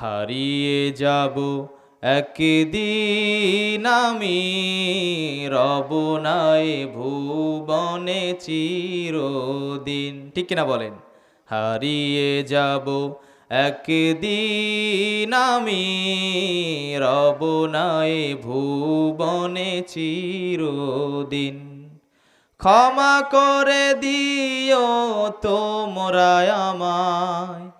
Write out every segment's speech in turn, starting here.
হারিয়ে যাব একদিন আমি রব নাই ভুবনে চিরদিন। ঠিক কিনা বলেন? হারিয়ে যাব একদিন আমি রব নাই ভুবনে চিরদিন। ক্ষমা করে দিও তোমরা আমায়।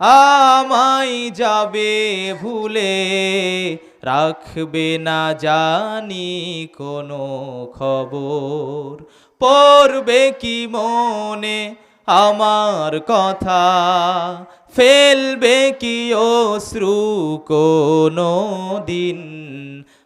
আমায় যাবে ভুলে, রাখবে না জানি কোনো খবর। পড়বে কি মনে আমার কথা, ফেলবে কি অশ্রু কোনো দিন।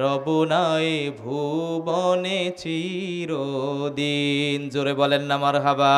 রবনায় ভুবনে চিরদিন। জোরে বলেন না মার হাবা